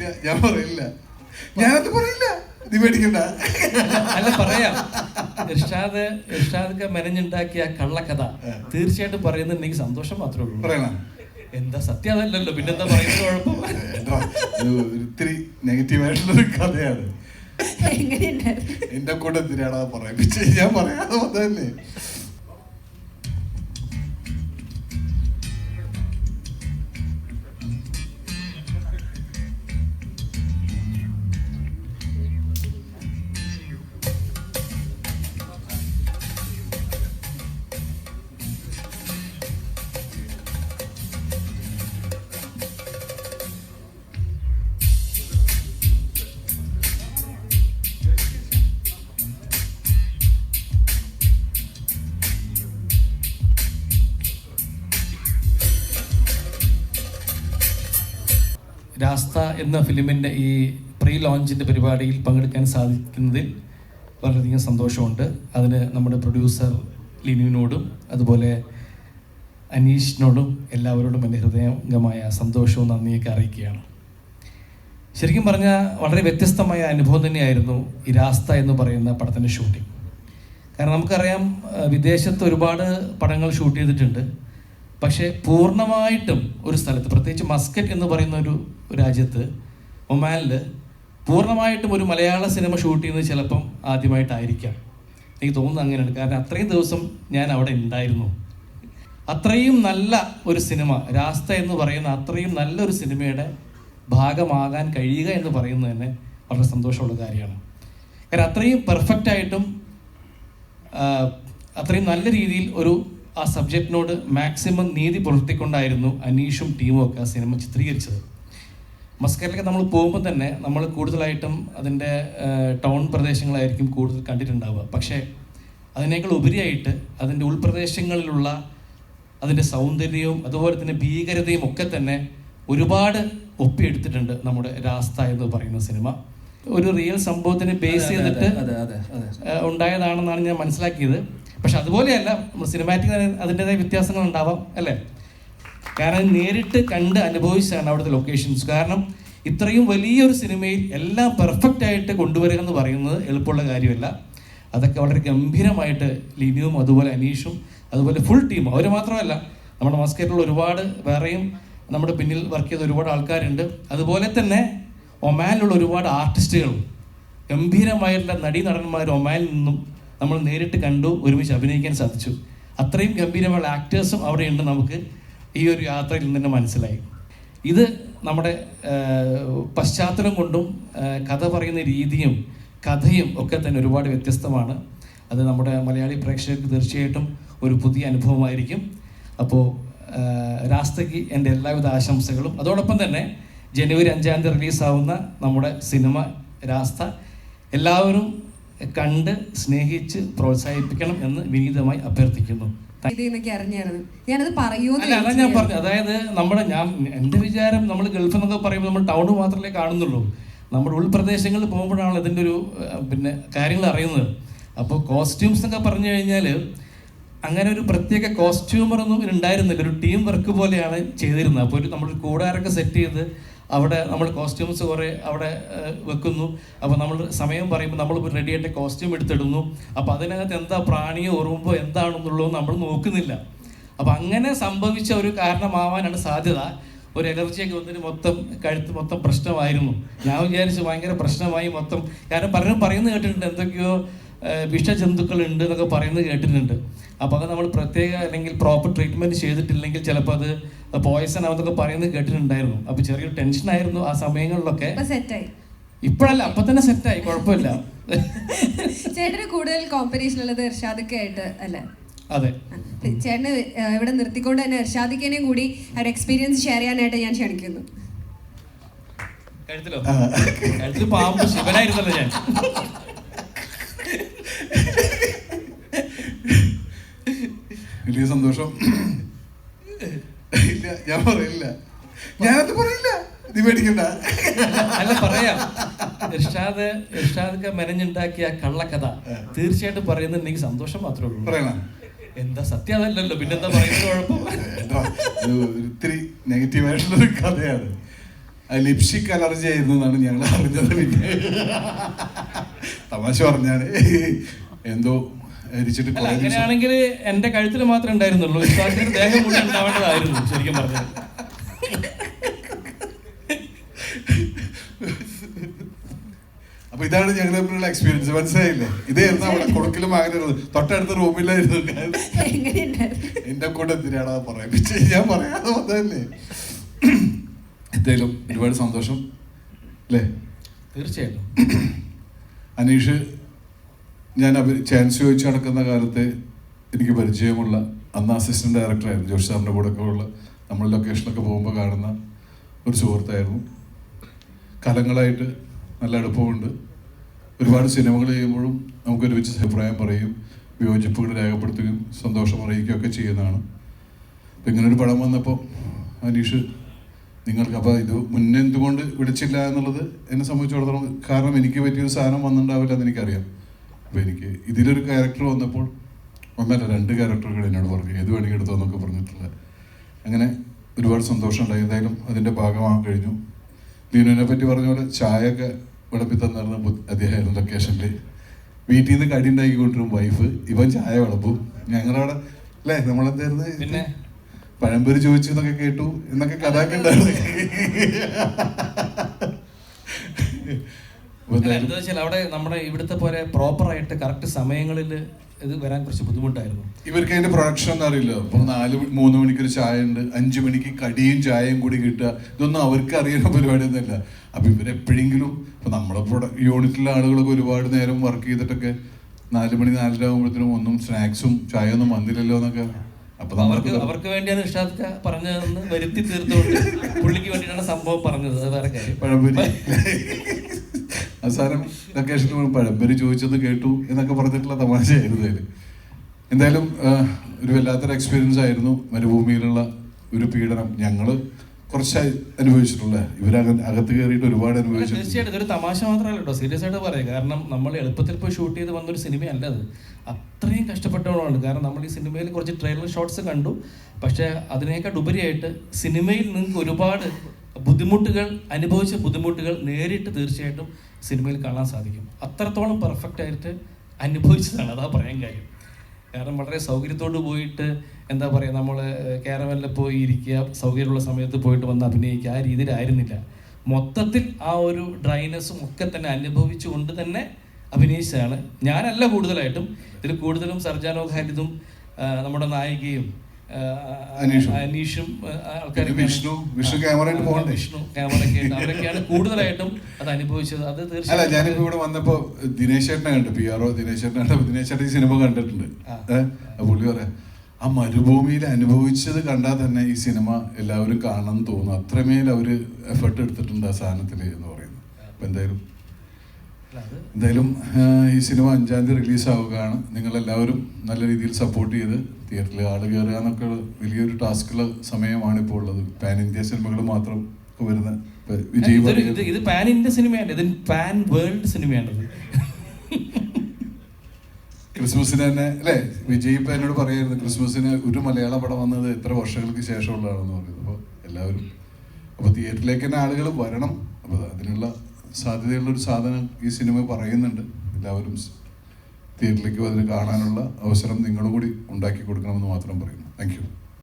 ഇല്ല ഞാൻ പറയില്ല. ഞാനത് പറയില്ല. നീ പേടിക്കണ്ട. അല്ല പറയാം. ഇർഷാദ് ഇർഷാദ് മെനഞ്ഞുണ്ടാക്കിയ ആ. കള്ളക്കഥ തീർച്ചയായിട്ടും പറയുന്നത് എനിക്ക് സന്തോഷം മാത്രമേ ഉള്ളൂ. പറയണം. എന്താ സത്യം അതല്ലല്ലോ. പിന്നെന്താ പറയുന്നത് കുഴപ്പം? ഒത്തിരി നെഗറ്റീവ് ആയിട്ടുള്ള ഒരു കഥയാണ്. എന്റെ കൂടെ എന്തിനാടാ പറയിപ്പിച്ച്? ഞാൻ പറയാതെ വന്നതല്ലേ. രാസ്ത എന്ന ഫിലിമിന്റെ ഈ പ്രീ ലോഞ്ചിന്റെ പരിപാടിയിൽ പങ്കെടുക്കാൻ സാധിക്കുന്നതിൽ വളരെയധികം സന്തോഷമുണ്ട്. അതിന് നമ്മുടെ പ്രൊഡ്യൂസർ ലിനുവിനോടും അതുപോലെ അനീഷിനോടും എല്ലാവരോടും എന്റെ ഹൃദയംഗമായ സന്തോഷവും നന്ദിയൊക്കെ അറിയിക്കുകയാണ്. ശരിക്കും പറഞ്ഞാൽ വളരെ വ്യത്യസ്തമായ അനുഭവം തന്നെയായിരുന്നു ഈ രാസ്ത എന്ന് പറയുന്ന പടത്തിന്റെ ഷൂട്ടിംഗ്. കാരണം നമുക്കറിയാം വിദേശത്ത് ഒരുപാട് പടങ്ങൾ ഷൂട്ട് ചെയ്തിട്ടുണ്ട്. പക്ഷേ പൂർണമായിട്ടും ഒരു സ്ഥലത്ത് പ്രത്യേകിച്ച് മസ്കറ്റ് എന്ന് പറയുന്ന ഒരു രാജ്യത്ത് ഒമാനിൽ പൂർണമായിട്ടും ഒരു മലയാള സിനിമ ഷൂട്ട് ചെയ്യുന്നത് ചിലപ്പം ആദ്യമായിട്ടായിരിക്കാം. എനിക്ക് തോന്നുന്നത് അങ്ങനെയാണ്. കാരണം അത്രയും ദിവസം ഞാൻ അവിടെ ഉണ്ടായിരുന്നു. അത്രയും നല്ല ഒരു സിനിമ രാസ്ത എന്ന് പറയുന്ന അത്രയും നല്ലൊരു സിനിമയുടെ ഭാഗമാകാൻ കഴിയുക എന്ന് പറയുന്നത് തന്നെ വളരെ സന്തോഷമുള്ള കാര്യമാണ്. കാരണം അത്രയും പെർഫെക്റ്റ് ആയിട്ടും അത്രയും നല്ല രീതിയിൽ ഒരു ആ സബ്ജക്റ്റിനോട് മാക്സിമം നീതി പുലർത്തിക്കൊണ്ടായിരുന്നു അനീഷും ടീമും ഒക്കെ ആ സിനിമ ചിത്രീകരിച്ചത്. മസ്കറ്റിലൊക്കെ നമ്മൾ പോകുമ്പോൾ തന്നെ നമ്മൾ കൂടുതലായിട്ടും അതിന്റെ ടൗൺ പ്രദേശങ്ങളായിരിക്കും കൂടുതൽ കണ്ടിട്ടുണ്ടാവുക. പക്ഷേ അതിനേക്കാൾ ഉപരിയായിട്ട് അതിന്റെ ഉൾപ്രദേശങ്ങളിലുള്ള അതിന്റെ സൗന്ദര്യവും അതുപോലെ തന്നെ ഭീകരതയും ഒക്കെ തന്നെ ഒരുപാട് ഒപ്പിയെടുത്തിട്ടുണ്ട് നമ്മുടെ രാസ്ത എന്ന് പറയുന്ന സിനിമ. ഒരു റിയൽ സംഭവത്തിനെ ബേസ് ചെയ്തിട്ട് ഉണ്ടായതാണെന്നാണ് ഞാൻ മനസ്സിലാക്കിയത്. പക്ഷെ അതുപോലെയല്ല സിനിമാറ്റിക് അതിന്റെതായ വ്യത്യാസങ്ങൾ ഉണ്ടാവാം അല്ലേ? കാരണം നേരിട്ട് കണ്ട് അനുഭവിച്ചാണ് അവിടുത്തെ ലൊക്കേഷൻസ് കാരണം ഇത്രയും വലിയൊരു സിനിമയിൽ എല്ലാം പെർഫെക്റ്റ് ആയിട്ട് കൊണ്ടുവരിക എന്ന് പറയുന്നത് എളുപ്പമുള്ള കാര്യമല്ല. അതൊക്കെ വളരെ ഗംഭീരമായിട്ട് ലിനിയും അതുപോലെ അനീഷും അതുപോലെ ഫുൾ ടീം അവർ മാത്രമല്ല നമ്മുടെ മസ്കറ്റിലുള്ള ഒരുപാട് വേറെയും നമ്മുടെ പിന്നിൽ വർക്ക് ചെയ്ത ഒരുപാട് ആൾക്കാരുണ്ട്. അതുപോലെ തന്നെ ഒമാനിലുള്ള ഒരുപാട് ആർട്ടിസ്റ്റുകളും ഗംഭീരമായിട്ടുള്ള നടീനടന്മാർ ഒമാനിൽ നിന്നും നമ്മൾ നേരിട്ട് കണ്ടു ഒരുമിച്ച് അഭിനയിക്കാൻ സാധിച്ചു. അത്രയും ഗംഭീരമായ ആക്ടേഴ്സും അവിടെയുണ്ട് നമുക്ക്. ഈ ഒരു യാത്രയിൽ നിന്ന് തന്നെ മനസ്സിലായി. ഇത് നമ്മുടെ പശ്ചാത്തലം കൊണ്ടും കഥ പറയുന്ന രീതിയും കഥയും ഒക്കെ തന്നെ ഒരുപാട് വ്യത്യസ്തമാണ്. അത് നമ്മുടെ മലയാളി പ്രേക്ഷകർക്ക് തീർച്ചയായിട്ടും ഒരു പുതിയ അനുഭവമായിരിക്കും. അപ്പോൾ രാസ്തയ്ക്ക് എന്റെ എല്ലാവിധ ആശംസകളും. അതോടൊപ്പം തന്നെ ജനുവരി അഞ്ചാം തീയതി റിലീസാവുന്ന നമ്മുടെ സിനിമ രാസ്ത എല്ലാവരും കണ്ട് സ്നേഹിച്ച് പ്രോത്സാഹിപ്പിക്കണം എന്ന് വിനീതമായി അഭ്യർത്ഥിക്കുന്നു. അറിഞ്ഞായിരുന്നു. ഞാനത് അല്ല അതാ ഞാൻ പറഞ്ഞു അതായത് നമ്മുടെ ഞാൻ എന്റെ വിചാരം നമ്മൾ ഗൾഫ് എന്നൊക്കെ പറയുമ്പോൾ നമ്മൾ ടൗൺ മാത്രമേ കാണുന്നുള്ളൂ. നമ്മുടെ ഉൾപ്രദേശങ്ങളിൽ പോകുമ്പോഴാണ് ഇതിന്റെ ഒരു പിന്നെ കാര്യങ്ങൾ അറിയുന്നത്. അപ്പോൾ കോസ്റ്റ്യൂംസ് എന്നൊക്കെ പറഞ്ഞു കഴിഞ്ഞാൽ അങ്ങനെ ഒരു പ്രത്യേക കോസ്റ്റ്യൂമർ ഒന്നും ഉണ്ടായിരുന്നില്ല. ഒരു ടീം വർക്ക് പോലെയാണ് ചെയ്തിരുന്നത്. അപ്പോൾ ഒരു നമ്മൾ കൂടാരൊക്കെ സെറ്റ് ചെയ്ത് അവിടെ നമ്മൾ കോസ്റ്റ്യൂംസ് കുറേ അവിടെ വെക്കുന്നു. അപ്പോൾ നമ്മൾ സമയം പറയുമ്പോൾ നമ്മൾ റെഡി ആയിട്ട് കോസ്റ്റ്യൂം എടുത്തിടുന്നു. അപ്പോൾ അതിനകത്ത് എന്താ പ്രാണിയോ ഉറുമ്പോ എന്താണെന്നുള്ളത് നമ്മൾ നോക്കുന്നില്ല. അപ്പോൾ അങ്ങനെ സംഭവിച്ച ഒരു കാരണമാവാനാണ് സാധ്യത. ഒരു എലർജിയൊക്കെ വന്നിട്ട് മൊത്തം കഴുത്ത് മൊത്തം പ്രശ്നമായിരുന്നു. ഞാൻ വിചാരിച്ചു ഭയങ്കര പ്രശ്നമായി മൊത്തം. കാരണം പലരും പറയുന്നത് കേട്ടിട്ടുണ്ട് എന്തൊക്കെയോ ഉണ്ട് എന്നൊക്കെ പറയുന്നത് കേട്ടിട്ടുണ്ട്. അപ്പോൾ അത് നമ്മൾ പ്രത്യേക അല്ലെങ്കിൽ പ്രോപ്പർ ട്രീറ്റ്മെന്റ് ചെയ്തിട്ടില്ലെങ്കിൽ ചിലപ്പോൾ അത് പോയിസൺ ആവുന്നൊക്കെ പറയുന്നത് കേട്ടിട്ടുണ്ടായിരുന്നു. അപ്പോൾ ചെറിയൊരു ടെൻഷൻ ആയിരുന്നു ആ സമയങ്ങളിലൊക്കെ. ഇപ്പോഴല്ല അപ്പൊ തന്നെ സെറ്റായി കുഴപ്പമില്ല. ചേട്ടന് കൂടുതൽ കോമ്പറ്റീഷൻ ഉള്ളത് ഇർഷാദൊക്കെ ആയിട്ട് അല്ലേ? അതെ. ചേട്ടന് ഇവിടെ നിർത്തിക്കൊണ്ട് തന്നെ ഇർഷാദിക്കനെയും കൂടി ഒരു എക്സ്പീരിയൻസ് ഷെയർ ചെയ്യാനായിട്ട് ഞാൻ ക്ഷണിക്കുന്നു. കഴുത്തിലോ? കഴുത്തിൽ പാമ്പ് ശിവനായിരുന്നല്ലോ ഞാൻ. വലിയ സന്തോഷം. ഇല്ല ഞാൻ പറയില്ല. ഞാനത് പറയില്ല. നീ പേടിക്കണ്ട. അല്ല പറയാം. ഇർഷാദ് ഇർഷാദ് മെനഞ്ഞുണ്ടാക്കിയ കള്ളക്കഥ. തീർച്ചയായിട്ടും പറയുന്നുണ്ടെങ്കിൽ സന്തോഷം മാത്രമേ ഉള്ളൂ. പറയണം? എന്താ സത്യം അതല്ലല്ലോ. പിന്നെന്താ പറയുന്നത് കുഴപ്പം? ഒത്തിരി നെഗറ്റീവ് ആയിട്ടുള്ള കഥയാണ്. ലിപ്സ്റ്റിക് അലർജി ആയിരുന്നു എന്നാണ് ഞങ്ങൾ അറിഞ്ഞത് പിന്നെ. തമാശ പറഞ്ഞാണ്. എന്തോ അങ്ങനെയാണെങ്കിൽ എന്റെ കഴുത്തിൽ മാത്രമേ ഉണ്ടായിരുന്നുള്ളൂ. ഇസ്താക്കിന്റെ ദേഹം മുഴുവൻ ഉണ്ടാവേണ്ടതായിരുന്നു ശരിക്കും പറഞ്ഞാൽ. അപ്പൊ ഇതാണ് ഞങ്ങൾ തമ്മിലുള്ള എക്സ്പീരിയൻസ് മനസ്സിലായില്ലേ? ഇതായിരുന്നു അവിടെ കൊടുക്കലും അങ്ങനെ തൊട്ടടുത്ത റൂമിലായിരുന്നു എന്റെ കൂടെ എന്തിനാണ് അത് പറയാൻ ഞാൻ പറയാതെ വന്നതല്ലേ എന്തായാലും ഒരുപാട് സന്തോഷം. അല്ലേ? തീർച്ചയായിട്ടും. അനീഷ് ഞാൻ ചാൻസ് ചോദിച്ചു നടക്കുന്ന കാലത്ത് എനിക്ക് പരിചയമുള്ള അന്ന് അസിസ്റ്റന്റ് ഡയറക്ടറായിരുന്നു ജോഷി സാറിന്റെ കൂടെ ഒക്കെ ഉള്ള നമ്മൾ ലൊക്കേഷനൊക്കെ പോകുമ്പോൾ കാണുന്ന ഒരു സുഹൃത്തായിരുന്നു. കലങ്ങളായിട്ട് നല്ല അടുപ്പമുണ്ട്. ഒരുപാട് സിനിമകൾ ചെയ്യുമ്പോഴും നമുക്ക് ഒരുമിച്ച് അഭിപ്രായം പറയും വിയോജിപ്പുകൾ രേഖപ്പെടുത്തുകയും സന്തോഷം അറിയിക്കുകയൊക്കെ ചെയ്യുന്നതാണ്. അപ്പം ഇങ്ങനൊരു പടം വന്നപ്പോൾ അനീഷ് നിങ്ങൾക്ക് അപ്പോൾ ഇത് മുന്നേ എന്തുകൊണ്ട് വിളിച്ചില്ല എന്നുള്ളത് എന്നെ സംബന്ധിച്ചിടത്തോളം കാരണം എനിക്ക് പറ്റിയൊരു സാധനം വന്നിട്ടുണ്ടാവില്ല എന്ന് എനിക്കറിയാം. അപ്പോൾ എനിക്ക് ഇതിലൊരു ക്യാരക്ടർ വന്നപ്പോൾ ഒന്നല്ല രണ്ട് ക്യാരക്ടറുകൾ എന്നോട് പറഞ്ഞു ഏത് വേണമെങ്കിൽ എടുത്തോ എന്നൊക്കെ പറഞ്ഞിട്ടുള്ള അങ്ങനെ ഒരുപാട് സന്തോഷം ഉണ്ടായി. എന്തായാലും അതിന്റെ ഭാഗമാകാൻ കഴിഞ്ഞു. ലീനുവിനെ പറ്റി പറഞ്ഞ പോലെ ചായയൊക്കെ വിളപ്പി തന്നിരുന്ന ബു- അദ്ദേഹമായിരുന്നു ലൊക്കേഷനിൽ വീട്ടിൽ നിന്ന് കടി ഉണ്ടാക്കി കൊണ്ടിരും വൈഫ് ഇവൻ ചായ വിളപ്പും ഞങ്ങളവിടെ അല്ലേ? നമ്മളെന്തായിരുന്നു? പിന്നെ? പഴംപൊരി ചോദിച്ചു എന്നൊക്കെ കേട്ടു. എന്നൊക്കെ കഥാക്കെ എന്താ വെച്ചാൽ അവിടെ നമ്മുടെ ഇവിടുത്തെ പോലെ പ്രോപ്പറായിട്ട് കറക്റ്റ് സമയങ്ങളിൽ ഇത് വരാൻ കുറച്ച് ബുദ്ധിമുട്ടായിരുന്നു. ഇവർക്ക് അതിന്റെ പ്രൊഡക്ഷൻ ഒന്നും അറിയില്ല. അപ്പൊ നാല് മൂന്ന് മണിക്ക് ഒരു ചായ ഉണ്ട് അഞ്ചു മണിക്ക് കടിയും ചായയും കൂടി കിട്ടുക. ഇതൊന്നും അവർക്ക് അറിയുന്ന പരിപാടിയൊന്നുമില്ല. അപ്പൊ ഇവരെപ്പോഴെങ്കിലും ഇപ്പൊ നമ്മളെ യൂണിറ്റിലെ ആളുകളൊക്കെ ഒരുപാട് നേരം വർക്ക് ചെയ്തിട്ടൊക്കെ നാല് മണി നാലര ആകുമ്പോഴത്തേനും ഒന്നും സ്നാക്സും ചായ ഒന്നും വന്നില്ലല്ലോ എന്നൊക്കെ. അപ്പൊ അവർക്ക് അവർക്ക് വേണ്ടിയാണ് ഇഷാദ് പറഞ്ഞതെന്ന് വരുത്തി തീർത്തുകൊണ്ട് പുള്ളിക്ക് വേണ്ടിയിട്ടാണ് സംഭവം പറഞ്ഞത്. അത് വേറെ കാര്യം. അവസാനം ലൊക്കേഷന് പഴംപൊരി ചോദിച്ചത് കേട്ടു എന്നൊക്കെ പറഞ്ഞിട്ടുള്ള തമാശയായിരുന്നു അതിൽ എന്തായാലും ഒരു വല്ലാത്തൊരു എക്സ്പീരിയൻസ് ആയിരുന്നു മരുഭൂമിയിലുള്ള ഒരു പീഡനം ഞങ്ങൾ കുറച്ചായി അനുഭവിച്ചിട്ടുള്ള. ഇവരക അകത്ത് കയറിയിട്ട് ഒരുപാട് അനുഭവിച്ചു തീർച്ചയായിട്ടും ഇതൊരു തമാശ മാത്രമല്ല കേട്ടോ. സീരിയസ് ആയിട്ട് പറയാം. കാരണം നമ്മൾ എളുപ്പത്തിൽ പോയി ഷൂട്ട് ചെയ്ത് വന്നൊരു സിനിമയല്ല അത്. അത്രയും കഷ്ടപ്പെട്ടവളാണ്. കാരണം നമ്മൾ ഈ സിനിമയിൽ കുറച്ച് ട്രെയിലർ ഷോട്ട്സ് കണ്ടു. പക്ഷേ അതിനേക്കാൾ ഉപരിയായിട്ട് സിനിമയിൽ നിങ്ങൾക്ക് ഒരുപാട് ബുദ്ധിമുട്ടുകൾ അനുഭവിച്ച ബുദ്ധിമുട്ടുകൾ നേരിട്ട് തീർച്ചയായിട്ടും സിനിമയിൽ കാണാൻ സാധിക്കും. അത്രത്തോളം പെർഫെക്റ്റ് ആയിട്ട് അനുഭവിച്ചതാണ്. അതാ പറയാൻ കാര്യം. കാരണം വളരെ സൗകര്യത്തോട് പോയിട്ട് എന്താ പറയുക നമ്മൾ കാരവനിൽ പോയി ഇരിക്കുക സൗകര്യമുള്ള സമയത്ത് പോയിട്ട് വന്ന് അഭിനയിക്കുക ആ രീതിയിലായിരുന്നില്ല. മൊത്തത്തിൽ ആ ഒരു ഡ്രൈനെസ്സും ഒക്കെ തന്നെ അനുഭവിച്ചുകൊണ്ട് തന്നെ അഭിനയിച്ചതാണ്. ഞാനല്ല കൂടുതലായിട്ടും. ഇതിൽ കൂടുതലും സർജാനോ ഖാലിദും നമ്മുടെ നായികയും അനീഷും. അനീഷും ആ, പിന്നെ ആൾക്കാരൊക്കെയാണ്. വിഷ്ണു വിഷ്ണു ക്യാമറയായിട്ട് പോകണ്ടേ? വിഷ്ണു ക്യാമറയൊക്കെ അവരൊക്കെയാണ് കൂടുതലായിട്ടും അത് അനുഭവിച്ചത്. അത് അല്ല ഞാനിപ്പോ ഇവിടെ വന്നപ്പോ ദിനേശ് ചേട്ടനെ കണ്ടു പി ആർ ഒ ദിനേശ് ചേട്ടനെ കണ്ടപ്പോ. ദിനേശ് ചേട്ടൻ ഈ സിനിമ കണ്ടിട്ടുണ്ട്. പുള്ളി പറയാം ആ മരുഭൂമിയിൽ അനുഭവിച്ചത് കണ്ടാൽ തന്നെ ഈ സിനിമ എല്ലാവരും കാണണം തോന്നുന്നു തോന്നും. അത്രമേൽ അവർ എഫേർട്ട് എടുത്തിട്ടുണ്ട് ആ സാധനത്തിൽ എന്ന് പറയുന്നത്. അപ്പൊ എന്തായാലും എന്തായാലും ഈ സിനിമ അഞ്ചാം തീയതി റിലീസാവുകയാണ്. നിങ്ങളെല്ലാവരും നല്ല രീതിയിൽ സപ്പോർട്ട് ചെയ്ത് തിയേറ്ററിൽ ആൾ കയറുക എന്നൊക്കെ വലിയൊരു ടാസ്കുള്ള സമയമാണ് ഇപ്പോൾ ഉള്ളത്. പാൻ ഇന്ത്യ സിനിമകൾ മാത്രം വരുന്ന വിജയ് ഇത് പാൻ ഇന്ത്യ സിനിമയല്ല ഇത് പാൻ വേൾഡ് സിനിമയാണത്. ക്രിസ്മസിന് തന്നെ അല്ലേ? വിജയ് ഇപ്പൊ എന്നോട് പറയായിരുന്നു ക്രിസ്മസിന് ഒരു മലയാള പടം വന്നത് എത്ര വർഷങ്ങൾക്ക് ശേഷമുള്ളതാണെന്ന് പറയുന്നത് അപ്പോൾ എല്ലാവരും അപ്പോൾ തിയേറ്ററിലേക്ക് തന്നെ ആളുകൾ വരണം. അപ്പോൾ അതിനുള്ള സാധ്യതയുള്ള ഒരു സാധനം ഈ സിനിമ പറയുന്നുണ്ട്. എല്ലാവരും തിയേറ്ററിലേക്ക് അതിന് കാണാനുള്ള അവസരം നിങ്ങളും കൂടി ഉണ്ടാക്കി കൊടുക്കണമെന്ന് മാത്രം പറയുന്നു. താങ്ക്